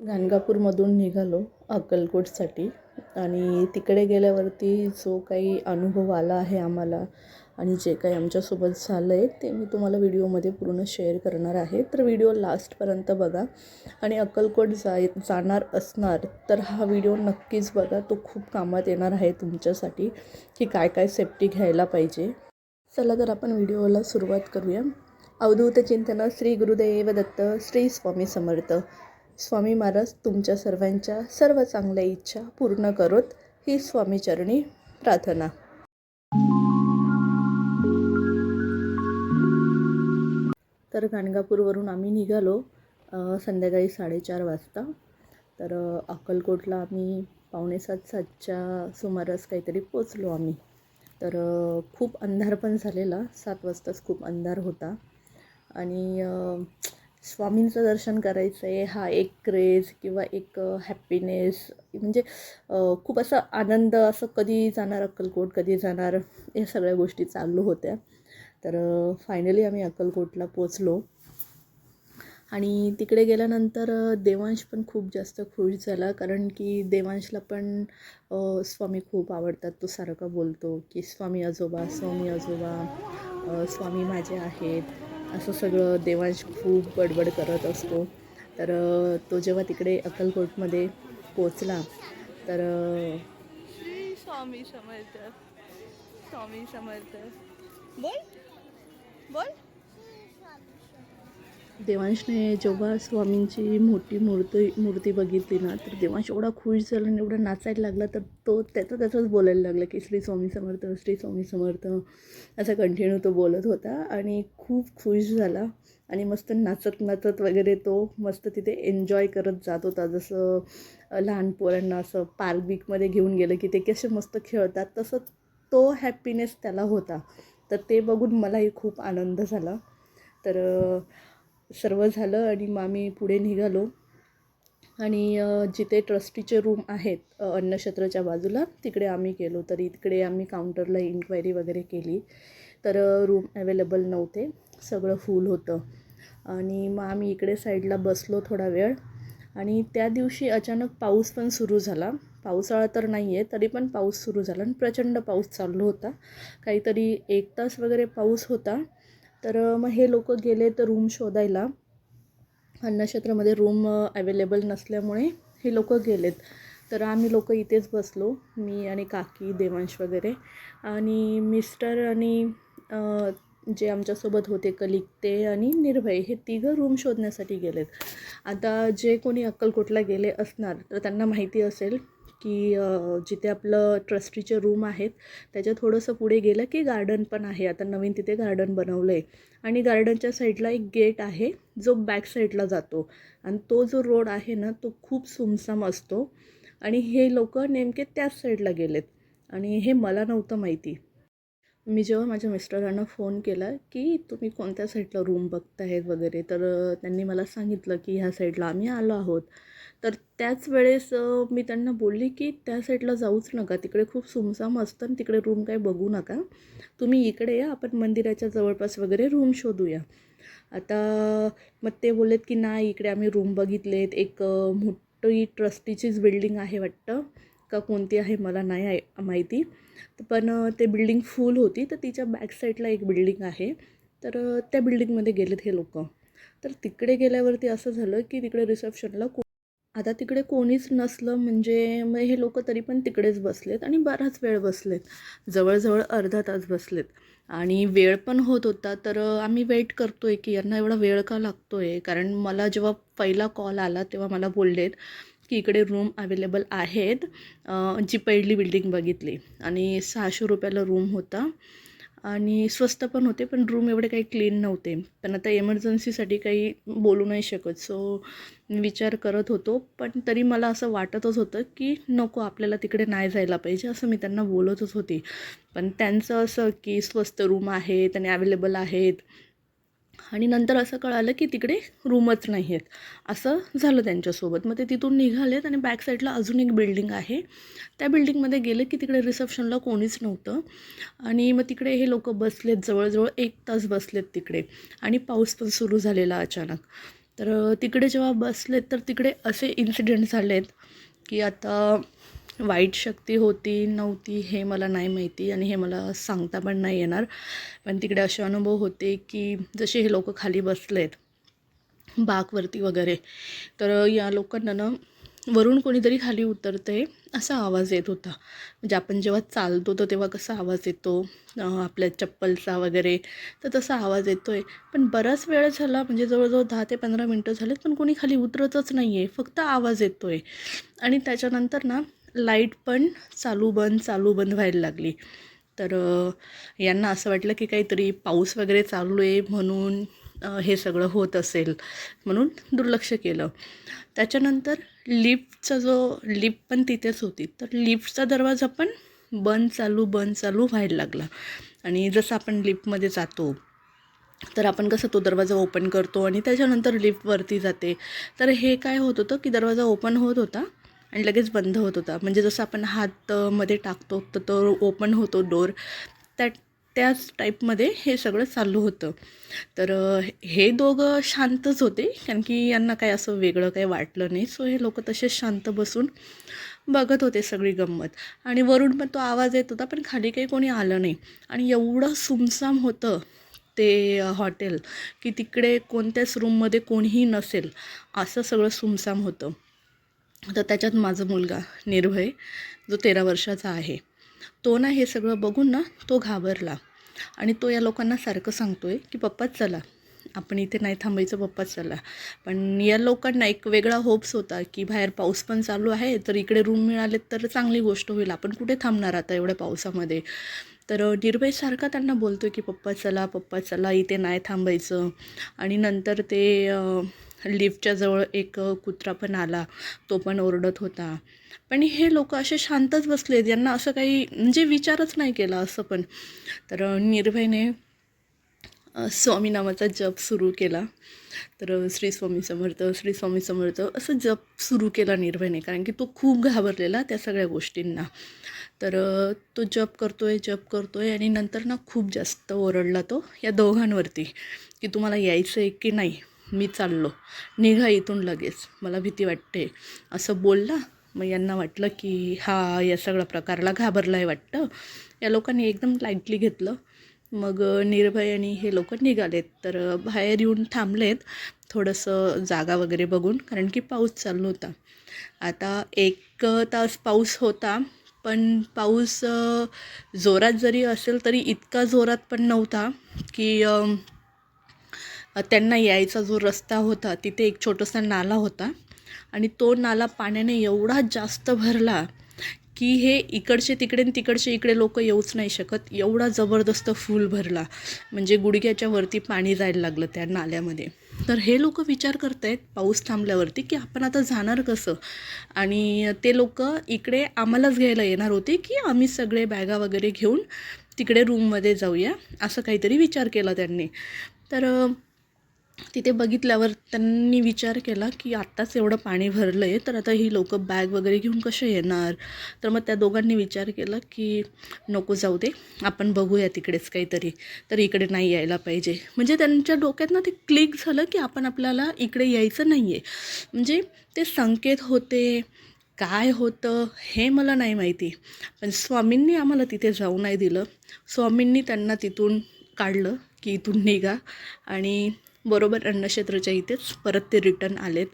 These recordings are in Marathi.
गाणगापूरमधून निघालो अक्कलकोटसाठी आणि तिकडे गेल्यावरती जो काही अनुभव आला आहे आम्हाला आणि जे काही आमच्यासोबत झालं आहे ते मी तुम्हाला व्हिडिओमध्ये पूर्ण शेअर करणार आहे. तर व्हिडिओ लास्टपर्यंत बघा आणि अक्कलकोट जाय जाणार असणार तर हा व्हिडिओ नक्कीच बघा. तो खूप कामात येणार आहे तुमच्यासाठी की काय काय सेफ्टी घ्यायला पाहिजे. चला तर आपण व्हिडिओला सुरुवात करूया. अवधूत चिंतन श्री गुरुदेव दत्त श्री स्वामी समर्थ. स्वामी महाराज तुमच्या सर्वांच्या सर्व चांगल्या इच्छा पूर्ण करोत. ही स्वामीचरणी प्रार्थना. तर गाणगापूरवरून आम्ही निघालो संध्याकाळी साडेचार वाजता. तर अक्कलकोटला आम्ही पावणे सात सातच्या सुमारास काहीतरी पोचलो आम्ही. तर खूप अंधार पण झालेला. सात वाजताच खूप अंधार होता. आणि स्वामींचं दर्शन करायचं आहे हा एक क्रेज किंवा एक हॅपीनेस म्हणजे खूप असा आनंद असं कधी जाणार अक्कलकोट कधी जाणार या सगळ्या गोष्टी चालू होत्या. तर फायनली आम्ही अक्कलकोटला पोचलो आणि तिकडे गेल्यानंतर देवांश पण खूप जास्त खुश झाला कारण की देवांशला पण स्वामी खूप आवडतात. तो सारखा बोलतो की स्वामी आजोबा स्वामी आजोबा स्वामी माझे आहेत. असं सगळं देवांश खूप बडबड करत असतो. तर तो जेव्हा तिकडे अक्कलकोटमध्ये पोचला तर स्वामी समर्थ स्वामी समर्थ. बोल बोल. देवांशने जेव्हा स्वामींची मोठी मूर्ती मूर्ती बघितली ना तर देवांश एवढा खुश झाला आणि एवढा नाचायला लागला तर तो त्याचं त्याचंच बोलायला लागला की श्री स्वामी समर्थ श्री स्वामी समर्थ असा कंटिन्यू तो बोलत होता आणि खूप खुश झाला आणि मस्त नाचत नाचत वगैरे तो मस्त तिथे एन्जॉय करत जात होता. जसं लहान पोरांना असं पार्क बीकमध्ये घेऊन गेलं की ते कसे मस्त खेळतात तसं तो हॅपीनेस त्याला होता. तर ते बघून मलाही खूप आनंद झाला. तर सर्व झालं आणि मग आम्ही पुढे निघालो. आणि जिथे ट्रस्टीचे रूम आहेत अन्नक्षेत्राच्या बाजूला तिकडे आम्ही गेलो. तरी तिकडे आम्ही काउंटरला इन्क्वायरी वगैरे केली. तर रूम अवेलेबल नव्हते. सगळं फुल होतं. आणि मग आम्ही इकडे साईडला बसलो थोडा वेळ. आणि त्या दिवशी अचानक पाऊस पण सुरू झाला. पावसाळा तर नाही आहे तरी पण पाऊस सुरू झाला. आणि प्रचंड पाऊस चालू होता. काहीतरी एक तास वगैरे पाऊस होता. तर मग हे लोक गेले तर रूम शोधायला. अन्नक्षेत्रामध्ये रूम अवेलेबल नसल्यामुळे हे लोक गेलेत. तर आम्ही लोक इथेच बसलो मी आणि काकी देवांश वगैरे. आणि मिस्टर आणि जे आमच्यासोबत होते कलिक ते आणि निर्भय हे तिघं रूम शोधण्यासाठी गेलेत. आता जे कोणी अक्कलकोटला गेले असणार तर त्यांना माहिती असेल की जिथे आपलं ट्रस्टीचे रूम आहेत त्याच्या थोडंसं पुढे गेलं की गार्डन पण आहे. आता नवीन तिथे गार्डन बनवलं आहे आणि गार्डनच्या साईडला एक गेट आहे जो बॅक साईडला जातो. आणि तो जो रोड आहे ना तो खूप सुमसाम असतो. आणि हे लोक नेमके त्याच साईडला गेलेत. आणि हे मला नव्हतं माहिती. मी जेव्हा माझ्या मिस्टरांना फोन केला की तुम्ही कोणत्या साईडला रूम बघतायत वगैरे? तर त्यांनी मला सांगितलं की ह्या साईडला आम्ही आलो आहोत. तर त्याच वेळेस मी त्यांना बोलली की त्या साईडला जाऊच नका. तिकडे खूप सुमसाम असतं आणि तिकडे रूम काही बघू नका. तुम्ही इकडे या आपण मंदिराच्या जवळपास वगैरे रूम शोधूया. आता मग ते बोललेत की नाही इकडे आम्ही रूम बघितलेत. एक मोठी ट्रस्टीचीच बिल्डिंग आहे वाटतं. का कोणती आहे मला नाही आहे माहिती. पण ते बिल्डिंग फुल होती. तर तिच्या बॅक साईडला एक बिल्डिंग आहे. तर त्या बिल्डिंगमध्ये गेलेत हे लोक. तर तिकडे गेल्यावरती असं झालं की तिकडे रिसेप्शनला आता तिकडे कोणीच नसलं म्हणजे मग हे लोक तरी पण तिकडेच बसलेत आणि बराच वेळ बसलेत. जवळजवळ अर्धा तास बसलेत. आणि वेळ पण होत होता तर आम्ही वेट करतो आहे की यांना एवढा वेळ का लागतो आहे कारण मला जेव्हा पहिला कॉल आला तेव्हा मला बोललेत की इकडे रूम अवेलेबल आहेत जी पहिली बिल्डिंग बघितली. आणि सहाशे रुपयाला रूम होता. आणि स्वस्त पण होते पण रूम एवढे काही क्लीन नव्हते. पण आता एमर्जन्सीसाठी काही बोलू नाही शकत. सो विचार करत होतो. पण तरी मला असं वाटतच होतं की नको आपल्याला तिकडे नाही जायला पाहिजे असं मी त्यांना बोलतच होती. पण त्यांचं असं की स्वस्त रूम आहेत आणि अवेलेबल आहेत. आणि नंतर असं कळालं की तिकडे रूमच नाही आहेत असं झालं त्यांच्यासोबत. मग ते तिथून निघालेत आणि बॅक साईडला अजून एक बिल्डिंग आहे. त्या बिल्डिंगमध्ये गेलं की तिकडे रिसेप्शनला कोणीच नव्हतं. आणि मग तिकडे हे लोक बसलेत जवळजवळ एक तास बसलेत तिकडे. आणि पाऊस पण सुरू झालेला अचानक. तर तिकडे जेव्हा बसले तर तिकडे असे इन्सिडेंट झालेत की आता वाईट शक्ती होती नव्हती हे मला नाही माहिती आणि हे मला सांगता पण नाही येणार. पण तिकडे असे अनुभव होते की जसे हे लोक खाली बसलेत बाकवरती वगैरे तर या लोकांना ना वरून कोणीतरी खाली उतरते असा आवाज येत होता. म्हणजे आपण जेव्हा चालतो तर तेव्हा कसा आवाज येतो? आपल्या चप्पलचा वगैरे तर तसा आवाज येतो आहे पण बराच वेळ झाला म्हणजे जवळजवळ दहा ते पंधरा मिनटं झालेत पण कोणी खाली उतरतच नाही आहे फक्त आवाज येतो आहे आणि त्याच्यानंतर ना लाइट पण चालू बंद चालू बंद व्हायला लागली. तर यांना असं वाटलं की काहीतरी पाऊस वगैरे चालू आहे म्हणून हे सगळं होत असेल म्हणून दुर्लक्ष केलं. त्याच्यानंतर लिफ्टचा जो लिफ्ट पण तिथेच होती. तर लिफ्टचा दरवाजा पण बंद चालू बंद चालू व्हायला लागला. आणि जसं आपण लिफ्टमध्ये जातो तर आपण कसं तो दरवाजा ओपन करतो आणि त्याच्यानंतर लिफ्टवरती जाते. तर हे काय होत होतं की दरवाजा ओपन होत होता आणि लगेच बंद होत होता. म्हणजे जसं आपण हात मध्ये टाकतो तर तो ओपन होतो डोर त्या त्याच टाईपमध्ये हे सगळं चालू होतं. तर हे दोघं शांतच होते. कारण की यांना काय असं वेगळं काही वाटलं नाही. सो हे लोक तसेच शांत बसून बघत होते सगळी गंमत. आणि वरून पण तो आवाज येत होता पण खाली काही कोणी आलं नाही. आणि एवढं सुमसाम होतं ते हॉटेल की तिकडे कोणत्याच रूममध्ये कोणीही नसेल. असं सगळं सुमसाम होतं. तर त्याच्यात माझा मुलगा निर्भय जो तेरा वर्षाचा आहे तो ना हे सगळं बघून ना तो घाबरला. आणि तो या लोकांना सारखं सांगतो आहे की पप्पाच चला. आपण इथे नाही थांबायचं पप्पाच चला. पण या लोकांना एक वेगळा होप्स होता की बाहेर पाऊस पण चालू आहे तर इकडे रूम मिळाले तर चांगली गोष्ट होईल. आपण कुठे थांबणार आता एवढ्या पावसामध्ये? तर निर्भय सारखा त्यांना बोलतो की पप्पा चला पप्पा चला. इथे नाही थांबायचं. आणि नंतर ते लिफ्टच्या जवळ एक कुत्रा पण आला. तो पण ओरडत होता. पण हे लोक असे शांतच बसले यांना असं काही म्हणजे विचारच नाही केला असं पण. तर निर्भयने स्वामी नावाचा जप सुरू केला. तर श्री स्वामी समर्थ श्री स्वामी समर्थ असं जप सुरू केला निर्भयने. कारण की तो खूप घाबरलेला त्या सगळ्या गोष्टींना. तर तो जप करतो आहे जप करतो आहे आणि नंतर ना खूप जास्त ओरडला तो या दोघांवरती. की तुम्हाला यायचं आहे की नाही? मी चाललो. निघा इथून लगेच. मला भीती वाटते. असं बोलला. मग यांना वाटलं की हा या सगळ्या प्रकारला घाबरला आहे वाटतं. या लोकांनी एकदम लाईटली घेतलं. मग निर्भय आणि हे लोक निघालेत. तर बाहेर येऊन थांबलेत. थोडंसं जागा वगैरे बघून कारण की पाऊस चालू होता. आता एक तास पाऊस होता पण पाऊस जोरात जरी असेल तरी इतका जोरात पण नव्हता की त्यांना यायचा जो रस्ता होता तिथे एक छोटासा नाला होता. आणि तो नाला पाण्याने एवढा जास्त भरला की हे इकडचे तिकडे आणि तिकडचे इकडे लोक येऊच नाही शकत. एवढा जबरदस्त फूल भरला. म्हणजे गुडघ्याच्या वरती पाणी जायला लागलं त्या नाल्यामध्ये. तर हे लोक विचार करत आहेत पाऊस थांबल्यावरती की आपण आता जाणार कसं? आणि ते लोक इकडे आम्हालाच घ्यायला येणार होते की आम्ही सगळे बॅगा वगैरे घेऊन तिकडे रूममध्ये जाऊया असं काहीतरी विचार केला त्यांनी. तर तिथे बघितल्यावर त्यांनी विचार केला की आत्ताच एवढं पाणी भरलं आहे तर आता ही लोकं बॅग वगैरे घेऊन कसे येणार? तर मग त्या दोघांनी विचार केला की नको जाऊ दे आपण बघूया तिकडेच काहीतरी. तर इकडे नाही यायला पाहिजे. म्हणजे त्यांच्या डोक्यात ना ते क्लिक झालं की आपण आपल्याला इकडे यायचं नाही आहे म्हणजे ते संकेत होते काय होतं हे मला नाही माहिती. पण स्वामींनी आम्हाला तिथे जाऊ नाही दिलं. स्वामींनी त्यांना तिथून काढलं की इथून निघा आणि बरोबर अन्नक्षेत्राच्या इथेच परत ते रिटर्न आलेत.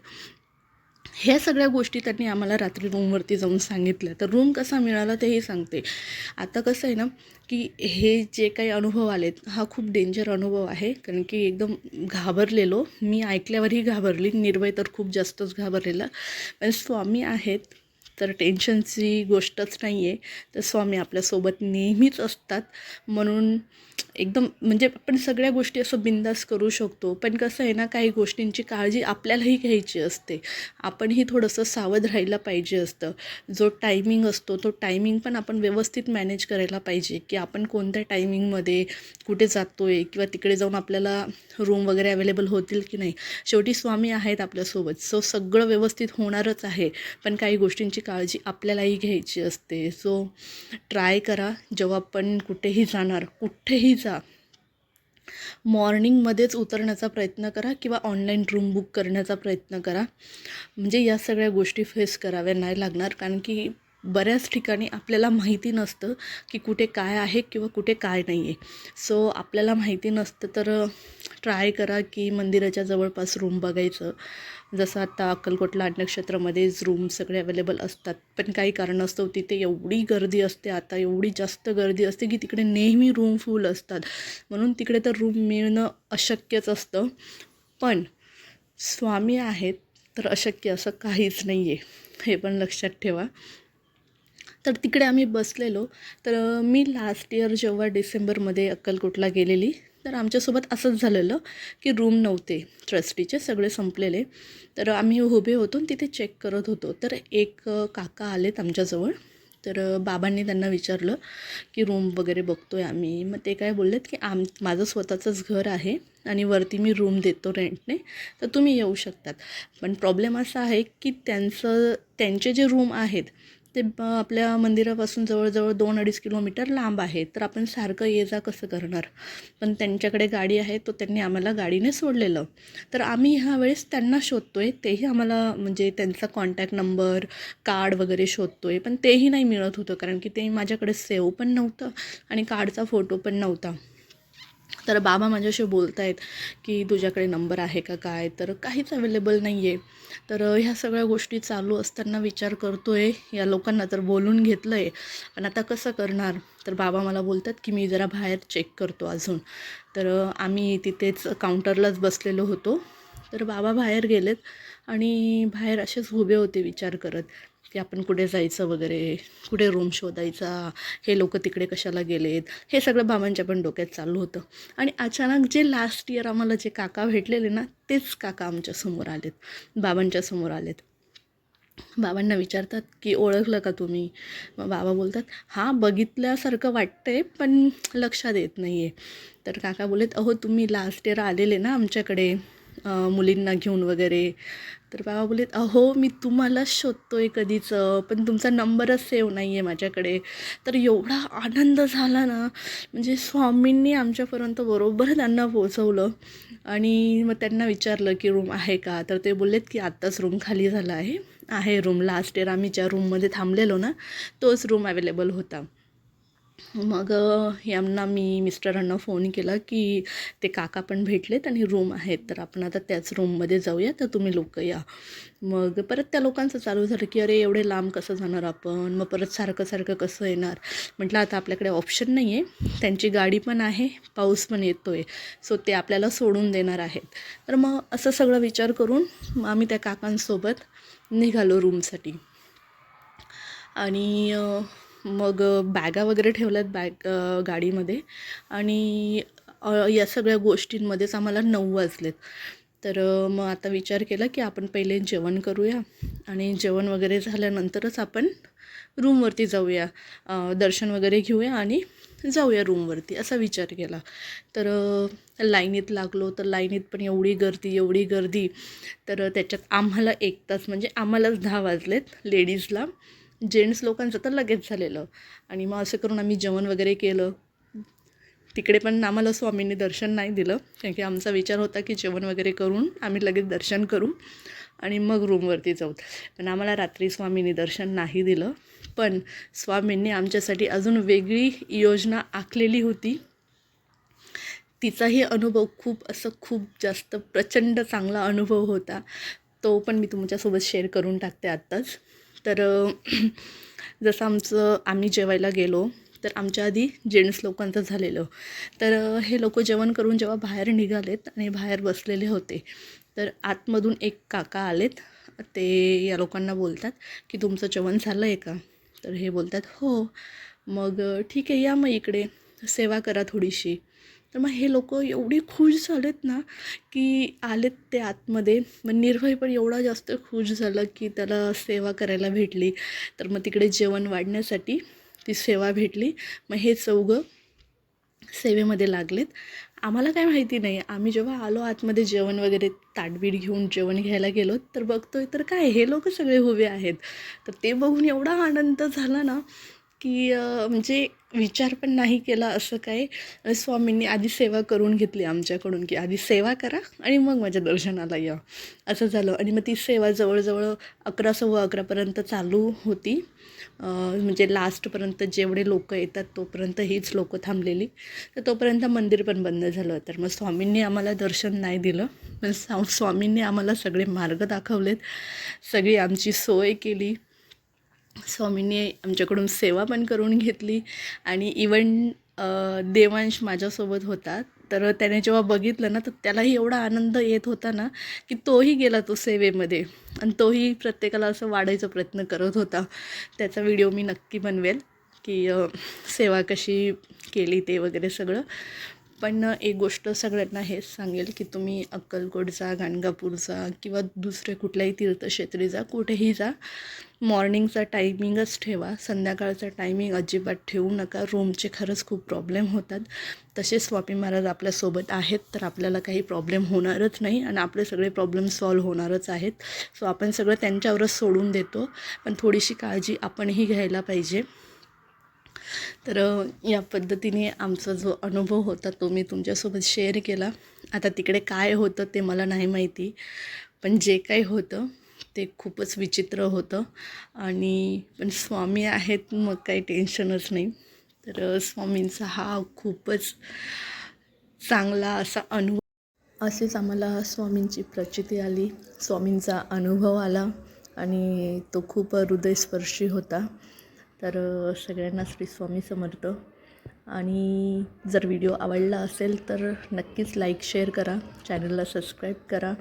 ह्या सगळ्या गोष्टी त्यांनी आम्हाला रात्री रूमवरती जाऊन सांगितल्या. तर रूम कसा मिळाला तेही सांगते. आता कसं आहे ना की हे जे काही अनुभव आलेत हा खूप डेंजर अनुभव आहे. कारण की एकदम घाबरलेलो. मी ऐकल्यावरही घाबरली. निर्भय तर खूप जास्तच घाबरलेला. पण स्वामी आहेत तर टेन्शनची गोष्टच नाही आहे तर स्वामी आपल्यासोबत नेहमीच असतात. म्हणून एकदम म्हणजे आपण सगळ्या गोष्टी असं बिंदास करू शकतो. पण कसं आहे ना काही गोष्टींची काळजी आपल्यालाही घ्यायची असते. आपणही थोडंसं सावध राहायला पाहिजे असतं. जो टायमिंग असतो तो टायमिंग पण आपण व्यवस्थित मॅनेज करायला पाहिजे. की आपण कोणत्या टायमिंगमध्ये कुठे जातो आहे किंवा तिकडे जाऊन आपल्याला रूम वगैरे अवेलेबल होतील की नाही. शेवटी स्वामी आहेत आपल्यासोबत. सो सगळं व्यवस्थित होणारच आहे. पण काही गोष्टींची काळजी आपल्यालाही घ्यायची असते. सो ट्राय करा. जेव्हा आपण कुठेही जाणार कुठेही जा. मॉर्निंगमध्येच उतरण्याचा प्रयत्न करा किंवा ऑनलाईन रूम बुक करण्याचा प्रयत्न करा. म्हणजे या सगळ्या गोष्टी फेस कराव्या नाही लागणार. कारण की बऱ्याच ठिकाणी आपल्याला माहिती नसतं की कुठे काय आहे किंवा कुठे काय नाही आहे. सो आपल्याला माहिती नसतं तर ट्राय करा की मंदिराच्या जवळपास रूम बघायचं. जसं आता अक्कलकोटला अन्नक्षेत्रामध्येच रूम सगळे अवेलेबल असतात. पण काही कारणास्तव तिथे एवढी गर्दी असते आता एवढी जास्त गर्दी असते की तिकडे नेहमी रूम फुल असतात. म्हणून तिकडे तर रूम मिळणं अशक्यच असतं. पण स्वामी आहेत तर अशक्य असं काहीच नाही आहे हे पण लक्षात ठेवा. तर तिकडे आम्ही बसलेलो. तर मी लास्ट इयर जेव्हा डिसेंबरमध्ये अक्कलकोटला गेलेली तर आमच्यासोबत असंच झालेलं की रूम नव्हते. ट्रस्टीचे सगळे संपलेले. तर आम्ही उभे होतो आणि तिथे चेक करत होतो. तर एक काका आलेत आमच्याजवळ. तर बाबांनी त्यांना विचारलं की रूम वगैरे बघतो आहे आम्ही. मग ते काय बोललेत की आम माझं स्वतःचंच घर आहे आणि वरती मी रूम देतो रेंटने तर तुम्ही येऊ शकतात. पण प्रॉब्लेम असा आहे की त्यांचं त्यांचे जे रूम आहेत ते ब- आपल्या मंदिरापासून जवळजवळ दोन अडीच किलोमीटर लांब आहे. तर आपण सारखं ये जा कसं करणार? पण त्यांच्याकडे गाडी आहे तो त्यांनी आम्हाला गाडीने सोडलेलं. तर आम्ही ह्या वेळेस त्यांना आहे तेही आम्हाला म्हणजे त्यांचा कॉन्टॅक्ट नंबर कार्ड वगैरे शोधतो आहे पण तेही नाही मिळत होतं कारण की ते माझ्याकडे सेव पण नव्हतं आणि कार्डचा फोटो पण नव्हता. तर बाबा माझ्याशी बोलत आहेत की तुझ्याकडे नंबर आहे का काय? तर काहीच अवेलेबल नाही आहे तर ह्या सगळ्या गोष्टी चालू असताना विचार करतो आहे या लोकांना तर बोलून घेतलं आहे पण आता कसं करणार? तर बाबा मला बोलतात की मी जरा बाहेर चेक करतो अजून. तर आम्ही तिथेच काउंटरलाच बसलेलो होतो. तर बाबा बाहेर गेलेत आणि बाहेर असेच उभे होते विचार करत. की आपण कुठे जायचं वगैरे कुठे रूम शोधायचा हे लोक तिकडे कशाला गेलेत हे सगळं बाबांच्या पण डोक्यात चालू होतं. आणि अचानक जे लास्ट इयर आम्हाला जे काका भेटलेले ना तेच काका आमच्यासमोर आलेत बाबांच्या समोर आलेत. बाबांना विचारतात की ओळखलं का तुम्ही? मग बाबा बोलतात हां बघितल्यासारखं वाटतंय पण लक्षात येत नाही आहे तर काका बोलत अहो तुम्ही लास्ट इयर आलेले ना आमच्याकडे मुलींना घेऊन वगैरे. तर बाबा बोलत अहो मी तुम्हालाच आहे कधीच पण तुमचा नंबरच सेव नाही आहे माझ्याकडे. तर एवढा आनंद झाला ना म्हणजे स्वामींनी आमच्यापर्यंत बरोबर त्यांना पोचवलं आणि मग त्यांना विचारलं की रूम आहे का? तर ते बोललेत की आत्ताच रूम खाली झाला आहे. आहे रूम लास्ट इयर. आम्ही ज्या रूममध्ये थांबलेलो ना तोच रूम अवेलेबल होता. मग यांना मी मिस्टरांना फोन केला की ते काका पण भेटलेत आणि रूम आहेत. तर आपण आता त्याच रूममध्ये जाऊया तर तुम्ही लोक या. मग परत त्या लोकांचं चालू झालं की अरे एवढे लांब कसं जाणार आपण? मग परत सारखं सारखं कसं येणार? म्हटलं आता आपल्याकडे ऑप्शन नाही आहे त्यांची गाडी पण आहे पाऊस पण येतो आहे सो ते आपल्याला सोडून देणार आहेत. तर मग असं सगळं विचार करून मग आम्ही त्या काकांसोबत निघालो रूमसाठी आणि मग बॅगा वगैरे ठेवल्यात बॅग गाडीमध्ये. आणि या सगळ्या गोष्टींमध्येच आम्हाला नऊ वाजलेत. तर मग आता विचार केला की आपण पहिले जेवण करूया. आणि जेवण वगैरे झाल्यानंतरच आपण रूमवरती जाऊया. दर्शन वगैरे घेऊया आणि जाऊया रूमवरती असा विचार केला. तर लाईनीत लागलो तर लाईनीत पण एवढी गर्दी एवढी गर्दी. तर त्याच्यात आम्हाला एक तास म्हणजे आम्हालाच दहा वाजलेत लेडीजला. जेंट्स लोकांचं तर लगेच झालेलं. आणि मग असं करून आम्ही जेवण वगैरे केलं. तिकडे पण आम्हाला स्वामींनी दर्शन नाही दिलं. कारण की आमचा विचार होता की जेवण वगैरे करून आम्ही लगेच दर्शन करू. आणि मग रूमवरती जाऊ. पण आम्हाला रात्री स्वामींनी दर्शन नाही दिलं. पण स्वामींनी आमच्यासाठी अजून वेगळी योजना आखलेली होती. तिचाही अनुभव खूप असं खूप जास्त प्रचंड चांगला अनुभव होता. तो पण मी तुमच्यासोबत शेअर करून टाकते आत्ताच. तर जसं आमचं आम्ही जेवायला गेलो तर आमच्या आधी जेंट्स लोकांचं झालेलं. तर हे लोक जेवण करून जेव्हा बाहेर निघालेत आणि बाहेर बसलेले होते तर आतमधून एक काका आलेत. ते या लोकांना बोलतात की तुमचं जेवण झालं आहे का? तर हे बोलतात हो. मग ठीक आहे या मग इकडे. सेवा करा थोडीशी. तर मग हे लोक एवढी खुश झालेत ना की आलेत ते आतमध्ये. मग निर्भय पण एवढा जास्त खुश झाला की त्याला सेवा करायला भेटली. तर मग तिकडे जेवण वाढण्यासाठी ती सेवा भेटली. मग हे चौघं सेवेमध्ये लागलेत. आम्हाला काय माहिती नाही. आम्ही जेव्हा आलो आतमध्ये जेवण वगैरे ताटबीट घेऊन जेवण घ्यायला गेलो तर बघतोय तर काय हे लोक सगळे उभे आहेत. तर ते बघून एवढा आनंद झाला ना की म्हणजे विचार पण नाही केला असं काय स्वामींनी आधी सेवा करून घेतली आमच्याकडून की आधी सेवा करा आणि मग माझ्या दर्शनाला या. असं झालं. आणि मग ती सेवा जवळजवळ अकरा सव्वा अकरापर्यंत चालू होती. म्हणजे लास्टपर्यंत जेवढे लोक येतात तोपर्यंत हीच लोकं थांबलेली. तर तोपर्यंत मंदिर पण बंद झालं. तर मग स्वामींनी आम्हाला दर्शन नाही दिलं. पण स्वामींनी आम्हाला सगळे मार्ग दाखवलेत. सगळी आमची सोय केली. स्वामींनी आमच्याकडून सेवा पण करून घेतली आणि इवन देवांश माझ्यासोबत होता. तर त्याने जेव्हा बघितलं ना तर त्यालाही एवढा आनंद येत होता ना की तोही गेला तो सेवेमध्ये. आणि तोही प्रत्येकाला असं वाढायचा प्रयत्न करत होता. त्याचा व्हिडिओ मी नक्की बनवेल की सेवा कशी केली ते वगैरे सगळं. पण एक गोष्ट सगळ्यांना हेच सांगेल की तुम्ही अक्कलकोट जा गाणगापूर जा किंवा दुसरे कुठल्याही तीर्थक्षेत्री जा कुठेही जा मॉर्निंगचा टायमिंगच ठेवा. संध्याकाळचा टायमिंग अजिबात ठेवू नका. रूमचे खरंच खूप प्रॉब्लेम होतात. तसे स्वामी महाराज आपल्यासोबत आहेत तर आपल्याला काही प्रॉब्लेम होणारच नाही आणि आपले सगळे प्रॉब्लेम सॉल्व्ह होणारच आहेत. सो आपण सगळं त्यांच्यावरच सोडून देतो. पण थोडीशी काळजी आपणही घ्यायला पाहिजे. तर या पद्धतीने आमचा जो अनुभव होता तो मी तुमच्यासोबत शेअर केला. आता तिकडे काय होतं ते मला नाही माहिती पण जे काही होतं ते खूपच विचित्र होतं. आणि पण स्वामी आहेत मग काही टेन्शनच नाही. तर स्वामींचा हा खूपच चांगला असा अनुभव असेच आम्हाला स्वामींची प्रचिती आली. स्वामींचा अनुभव आला आणि तो खूप हृदयस्पर्शी होता. तर सगळ्यांना श्री स्वामी समर्थ. आणि जर व्हिडिओ आवडला असेल तर नक्कीच लाईक शेअर करा. चॅनलला सबस्क्राईब करा.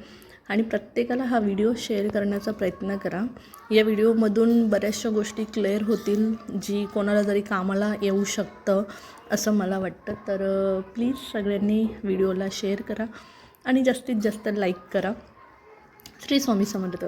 आणि प्रत्येकाला हा व्हिडिओ शेअर करण्याचा प्रयत्न करा. या व्हिडिओमधून बऱ्याचशा गोष्टी क्लिअर होतील जी कोणाला जरी कामाला येऊ शकतं असं मला वाटतं. तर प्लीज सगळ्यांनी व्हिडिओला शेअर करा. आणि जास्तीत जास्त लाईक करा. श्री स्वामी समर्थ.